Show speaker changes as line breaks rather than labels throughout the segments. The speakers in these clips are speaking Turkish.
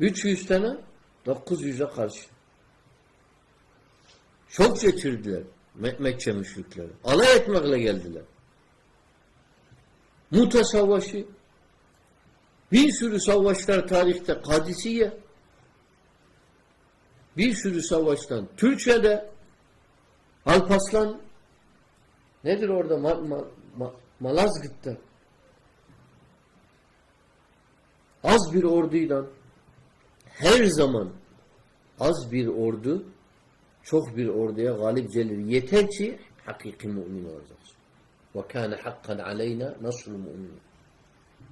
300 tane 900'e karşı. Çok getirdiler Me Mekke müşrikleri. Alay etmekle geldiler. Muta Savaşı bir sürü savaşlar tarihte Kadisiye bir sürü savaştan Türkçe'de Alpaslan nedir orada Ma Ma Ma Malazgirt'te az bir orduyla her zaman az bir ordu çok bir orduya galip gelir. Yeter ki hakiki mümin olacaksın. Ve kâne hakkan aleyna nasrul mümin.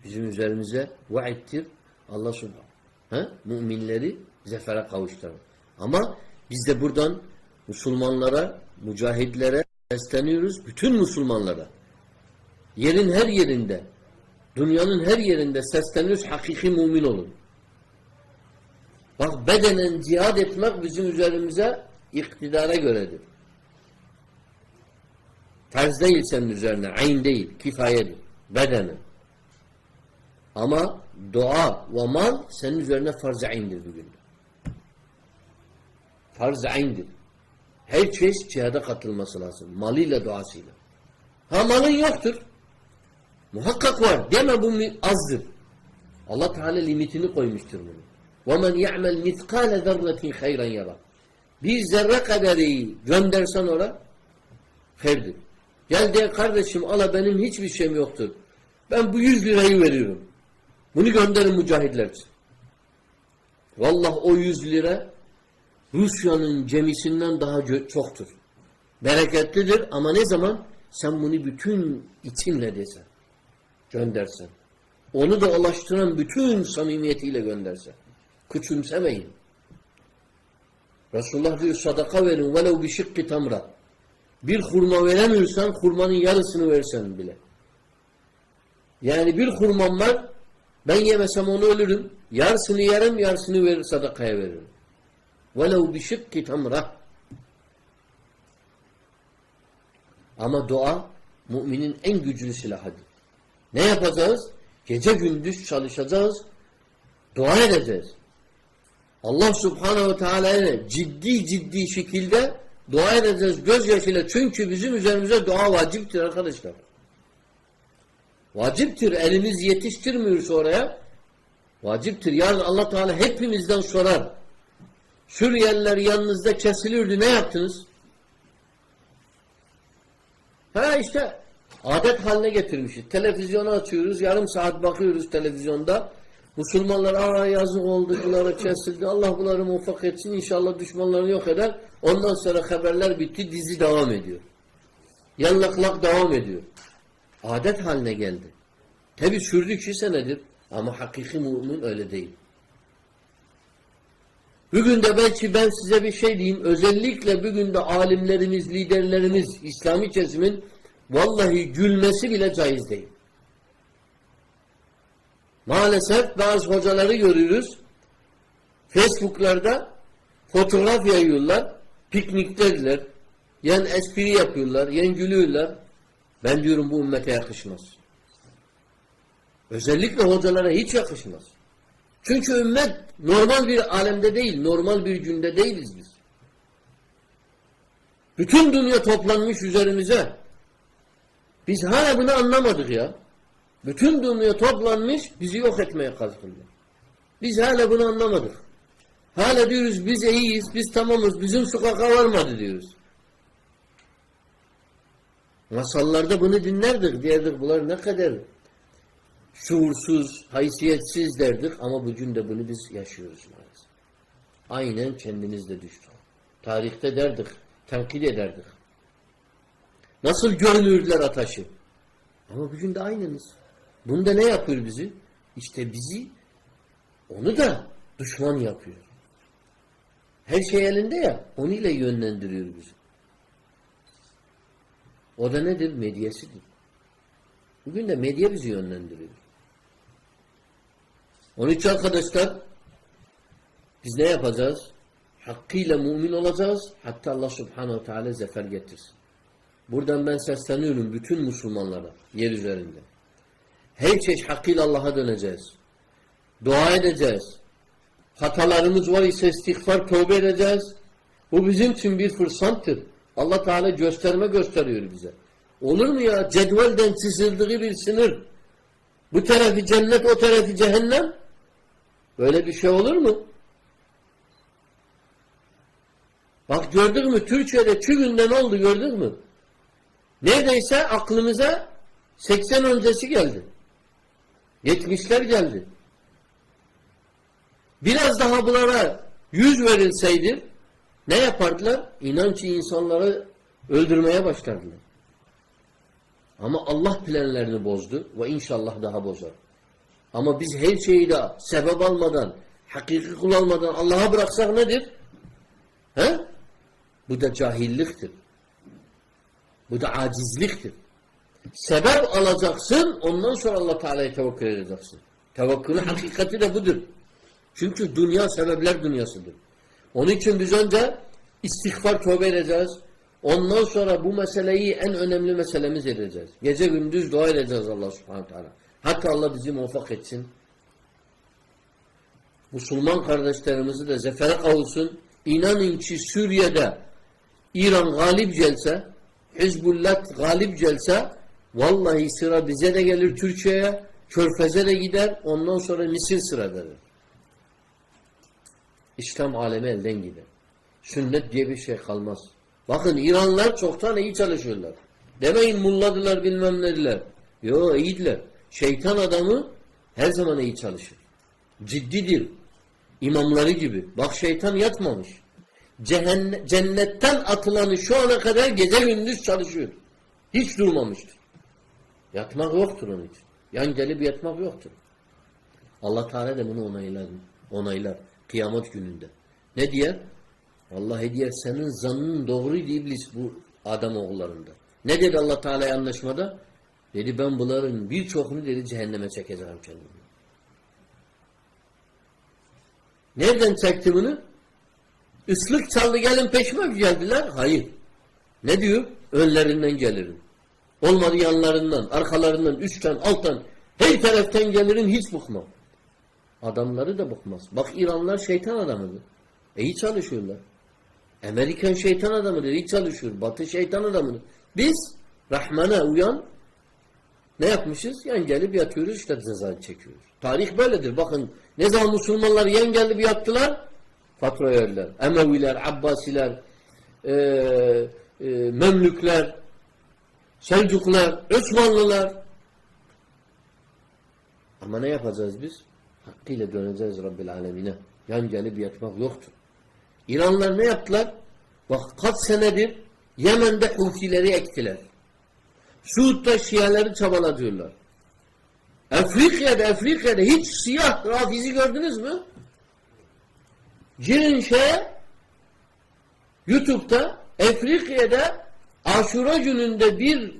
Bizim üzerimize vaittir. Allah subhanahu ha? müminleri zefere kavuşturur. Ama biz de buradan Müslümanlara, mücahitlere sesleniyoruz. Bütün Müslümanlara. Yerin her yerinde, dünyanın her yerinde sesleniyoruz. Hakiki mümin olun. Bak bedenen cihad etmek bizim üzerimize iktidara göredir. Terz değil senin üzerine, ayn değil, kifayedir. Bedenen. Ama dua ve mal senin üzerine farz-ı ayn'dir bugün. Farz-ı ayn'dir. Her çeşit cihada katılması lazım. Malıyla, duasıyla. Ha malın yoktur. Muhakkak var. Deme bu azdır. Allah Teala limitini koymuştur bunu. وَمَنْ يَعْمَلْ مِثْقَالَ ذَرَّةٍ خَيْرًا يَرَى Bir zerre kadar iyi göndersen ona hayırdır. Gel de kardeşim ala benim hiçbir şeyim yoktur. Ben bu yüz lirayı veriyorum. Bunu gönderin mücahitler için. Vallahi o yüz lira Rusya'nın gemisinden daha çoktur. Bereketlidir ama ne zaman? Sen bunu bütün içinle desen. Göndersen. Onu da ulaştıran bütün samimiyetiyle göndersen. Küçümsemeyin. Resulullah diyor sadaka verin velev bir şıkkı tamra. Bir hurma veremiyorsan hurmanın yarısını versen bile. Yani bir hurmam var ben yemesem onu ölürüm. Yarısını yerim yarısını verir sadakaya veririm. Velev bir şıkkı tamra. Ama dua müminin en güçlü silahıdır. Ne yapacağız? Gece gündüz çalışacağız. Dua edeceğiz. Allah subhanehu ve teala'ya ciddi ciddi şekilde dua edeceğiz gözyaşıyla. Çünkü bizim üzerimize dua vaciptir arkadaşlar. Vaciptir. Elimiz yetiştirmiyorsa oraya vaciptir. Yarın Allah Teala hepimizden sorar. Suriyeliler yanınızda kesilirdi. Ne yaptınız? Ha işte adet haline getirmişiz. Televizyonu açıyoruz. Yarım saat bakıyoruz televizyonda. Müslümanlar aa yazık oldu, bunlara kesildi. Allah bunları muvaffak etsin. İnşallah düşmanlarını yok eder. Ondan sonra haberler bitti. Dizi devam ediyor. Yanlaklak devam ediyor. Adet haline geldi. Tabi sürdükçe senedir. Ama hakiki mümin öyle değil. Bugün de belki ben size bir şey diyeyim. Özellikle bugün de alimlerimiz, liderlerimiz, İslami kesimin vallahi gülmesi bile caiz değil. Maalesef bazı hocaları görüyoruz. Facebook'larda fotoğraf yayıyorlar. Pikniktedirler. Yen espri yapıyorlar. Yen gülüyorlar. Ben diyorum bu ümmete yakışmaz. Özellikle hocalara hiç yakışmaz. Çünkü ümmet normal bir alemde değil, normal bir günde değiliz biz. Bütün dünya toplanmış üzerimize. Biz hala bunu anlamadık ya. Bütün dünya toplanmış bizi yok etmeye kalkındı. Biz hala bunu anlamadık. Hala diyoruz biz iyiyiz, biz tamamız, bizim sokaka varmadı diyoruz. Masallarda bunu dinlerdik, diyerdik bunlar ne kadar şuursuz, haysiyetsiz derdik ama bugün de bunu biz yaşıyoruz. Aynen kendinizde düştük. Tarihte derdik, tenkit ederdik. Nasıl görünürdüler ataşı? Ama bugün de aynınız. Bunda ne yapıyor bizi? İşte bizi onu da düşman yapıyor. Her şey elinde ya, onu ile yönlendiriyor bizi. O da nedir? Medyasıdır. Bugün de medya bizi yönlendiriyor. Onun için arkadaşlar biz ne yapacağız? Hakkıyla mümin olacağız. Hatta Allah subhanehu teala zafer getirsin. Buradan ben sesleniyorum bütün Müslümanlara yer üzerinde. Her çeşit hakkıyla Allah'a döneceğiz. Dua edeceğiz. Hatalarımız var ise istiğfar, tövbe edeceğiz. Bu bizim için bir fırsattır. Allah Teala gösterme gösteriyor bize. Olur mu ya? Cedvelden çizildiği bir sınır. Bu tarafı cennet, o tarafı cehennem. Böyle bir şey olur mu? Bak gördük mü? Türkiye'de ne oldu gördük mü? Neredeyse aklımıza 80 öncesi geldi. Geçmişler geldi. Biraz daha bunlara yüz verilseydi ne yapardılar? İnanç insanları öldürmeye başlardılar. Ama Allah planlarını bozdu ve inşallah daha bozar. Ama biz her şeyi de sebep almadan, hakiki kul almadan Allah'a bıraksak nedir? He? Bu da cahilliktir. Bu da acizliktir. Sebep alacaksın, ondan sonra Allah Teala'ya tevekkül edeceksin. Tevekkülün hakikati de budur. Çünkü dünya sebepler dünyasıdır. Onun için biz önce istiğfar tövbe edeceğiz. Ondan sonra bu meseleyi en önemli meselemiz edeceğiz. Gece gündüz dua edeceğiz Allah subhanahu teala. Hatta Allah bizi muvaffak etsin. Müslüman kardeşlerimizi de zefere kavuşsun. İnanın ki Suriye'de İran galip gelse, Hizbullah galip gelse vallahi sıra bize de gelir Türkiye'ye, Körfez'e de gider, ondan sonra Mısır sıra verir. İslam alemi elden gider. Sünnet diye bir şey kalmaz. Bakın İranlılar çoktan iyi çalışıyorlar. Demeyin mulladılar bilmem nediler. Yo iyidiler. Şeytan adamı her zaman iyi çalışır. Ciddidir. İmamları gibi. Bak şeytan yatmamış. Cehenne, cennetten atılanı şu ana kadar gece gündüz çalışıyor. Hiç durmamıştır. Yatmak yoktur onun için. Yan gelip yatmak yoktur. Allah Teala da bunu onaylar. Onaylar. Kıyamet gününde. Ne diyer? Vallahi diyer senin zannın doğruydu iblis bu adam oğullarında. Ne dedi Allah Teala anlaşmada? Dedi ben bunların birçokunu dedi cehenneme çekeceğim kendimi. Nereden çekti bunu? Islık çaldı gelin peşime geldiler? Hayır. Ne diyor? Önlerinden gelirim. Olmadı yanlarından, arkalarından, üstten, alttan, her taraftan gelirim hiç bıkmam. Adamları da bıkmaz. Bak İranlar şeytan adamıdır. E iyi çalışıyorlar. Amerikan şeytan adamıdır. iyi çalışıyor. Batı şeytan adamıdır. Biz Rahman'a uyan ne yapmışız? Yan gelip yatıyoruz işte cezayı çekiyoruz. Tarih böyledir. Bakın ne zaman Müslümanlar yan gelip yattılar fatura verdiler. Emeviler, Abbasiler, e, e, Memlükler, Selçuklar, Osmanlılar. Ama ne yapacağız biz? Hakkıyla döneceğiz Rabbil Alemine. Yan gelip yatmak yoktur. İranlar ne yaptılar? Bak kaç senedir Yemen'de Hufileri ektiler. Suud'da Şiaları çabalatıyorlar. Afrika'da, Afrika'da hiç siyah rafizi gördünüz mü? Girin şeye YouTube'da Afrika'da Aşura gününde bir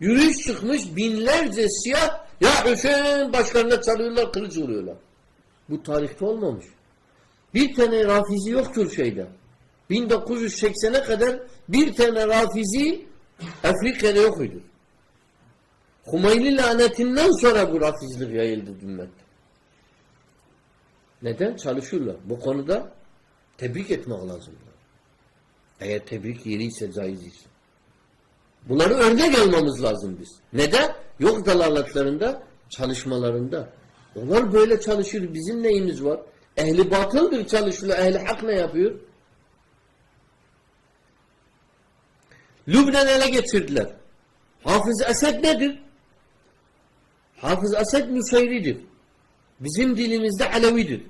yürüyüş çıkmış binlerce siyah ya Hüseyin başlarına çalıyorlar kılıç vuruyorlar. Bu tarihte olmamış. Bir tane rafizi yoktur şeyde. 1980'e kadar bir tane rafizi Afrika'da yok idi. Lanetinden sonra bu rafizlik yayıldı ümmette. Neden? Çalışıyorlar. Bu konuda tebrik etmek lazım. Eğer tebrik yeri ise caiz ise. Bunları örnek almamız lazım biz. Neden? Yok dalalatlarında, çalışmalarında. Onlar böyle çalışıyor. Bizim neyimiz var? Ehli batıldır çalışıyor. Ehli hak ne yapıyor? Lübnan ele getirdiler. Hafız Esed nedir? Hafız Esed Nusayri'dir. Bizim dilimizde Alevidir.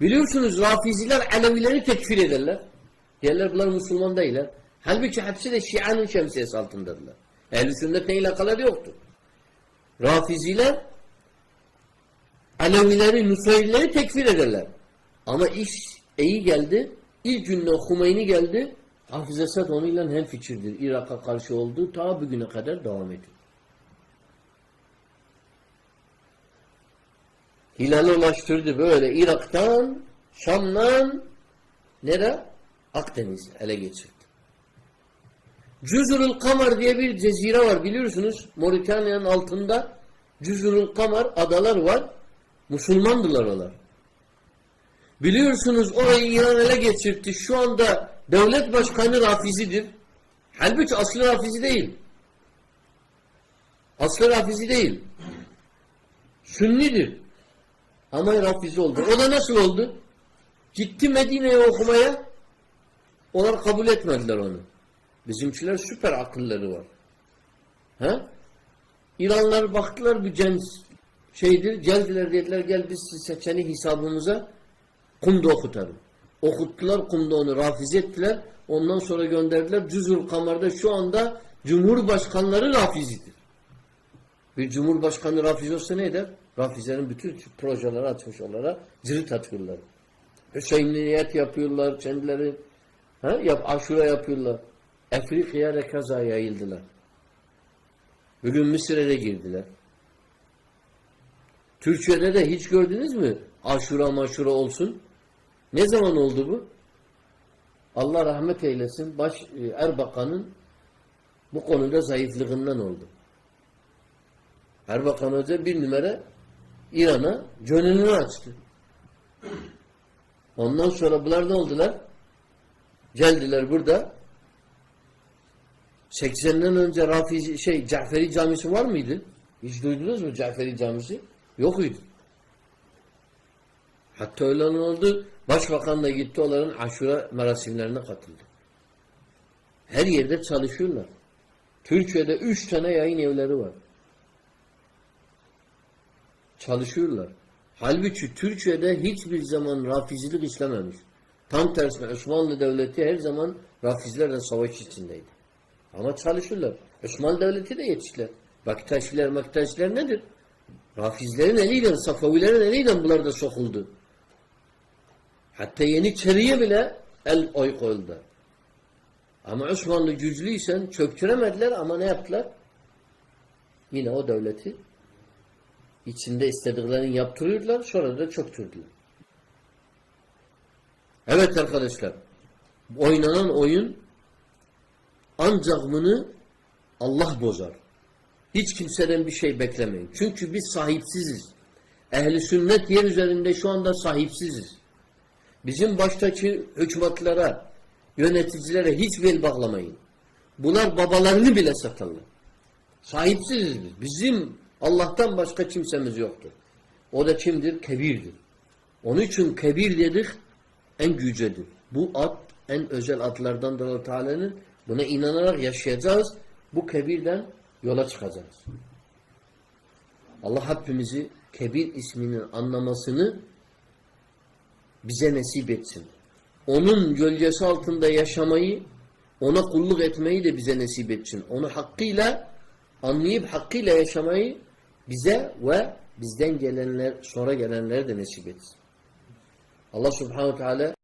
Biliyorsunuz Rafiziler Alevileri tekfir ederler. Yerler bunlar Müslüman değiller. Halbuki hepsi de Şia'nın şemsiyesi altındadırlar. Ehl-i sünnet neyle alakaları yoktur. Rafiziler Alevileri, Nusayrileri tekfir ederler. Ama iş iyi geldi. İlk günden Humeyni geldi. Hafız Esad onunla hem fikirdir. Irak'a karşı olduğu ta bugüne kadar devam ediyor. Hilal'e ulaştırdı böyle Irak'tan, Şam'dan nere? Akdeniz ele geçirdi. Cüzurul Kamar diye bir cezire var biliyorsunuz. Moritanya'nın altında Cüzurul Kamar adalar var. Müslümandırlar onlar. Biliyorsunuz orayı İran ele geçirdi. Şu anda devlet başkanı Rafizi'dir. Halbuki aslı Rafizi değil. Aslı Rafizi değil. Sünnidir. Ama Rafizi oldu. O da nasıl oldu? Gitti Medine'ye okumaya. Onlar kabul etmediler onu. Bizimkiler süper akılları var. He? İranlar baktılar bir cens şeydir. Geldiler dediler gel biz seçeni hesabımıza kumda okutalım. Okuttular kumda onu rafiz ettiler. Ondan sonra gönderdiler. Cüzül Kamar'da şu anda Cumhurbaşkanları rafizidir. Bir Cumhurbaşkanı rafiz olsa ne eder? Rafizlerin bütün projeleri açmış onlara cirit atıyorlar. Hüseyiniyet yapıyorlar kendileri. Ha? Yap, aşure yapıyorlar. Afrika'ya rekaza yayıldılar. Bugün Mısır'a da girdiler. Türkiye'de de hiç gördünüz mü? Aşura maşura olsun. Ne zaman oldu bu? Allah rahmet eylesin. Baş e, Erbakan'ın bu konuda zayıflığından oldu. Erbakan Hoca bir numara İran'a gönlünü açtı. Ondan sonra bunlar ne oldular? Geldiler burada 80'den önce Rafi şey Caferi Camisi var mıydı? Hiç duydunuz mu Caferi Camisi? Yok idi. Hatta öyle oldu. Başbakan da gitti onların aşure merasimlerine katıldı. Her yerde çalışıyorlar. Türkiye'de üç tane yayın evleri var. Çalışıyorlar. Halbuki Türkiye'de hiçbir zaman rafizilik işlememiş. Tam tersine Osmanlı Devleti her zaman rafizlerle savaş içindeydi. Ama çalışırlar. Osmanlı Devleti de yetiştiler. Baktaşiler, maktaşiler nedir? Rafizlerin eliyle, Safavilerin eliyle bunlar da sokuldu. Hatta Yeniçeriye bile el oy koyuldu. Ama Osmanlı güçlüysen çöktüremediler ama ne yaptılar? Yine o devleti içinde istediklerini yaptırıyorlar sonra da çöktürdüler. Evet arkadaşlar oynanan oyun ancak bunu Allah bozar. Hiç kimseden bir şey beklemeyin. Çünkü biz sahipsiziz. Ehli sünnet yer üzerinde şu anda sahipsiziz. Bizim baştaki hükümetlere, yöneticilere hiç bel bağlamayın. Bunlar babalarını bile satarlar. Sahipsiziz biz. Bizim Allah'tan başka kimsemiz yoktur. O da kimdir? Kebirdir. Onun için kebir dedik en gücedir. Bu ad en özel adlardan Allah Teala'nın buna inanarak yaşayacağız. Bu kebirden yola çıkacağız. Allah hepimizi kebir isminin anlamasını bize nasip etsin. Onun gölgesi altında yaşamayı, ona kulluk etmeyi de bize nasip etsin. Onu hakkıyla anlayıp hakkıyla yaşamayı bize ve bizden gelenler, sonra gelenlere de nasip etsin. Allah subhanahu teala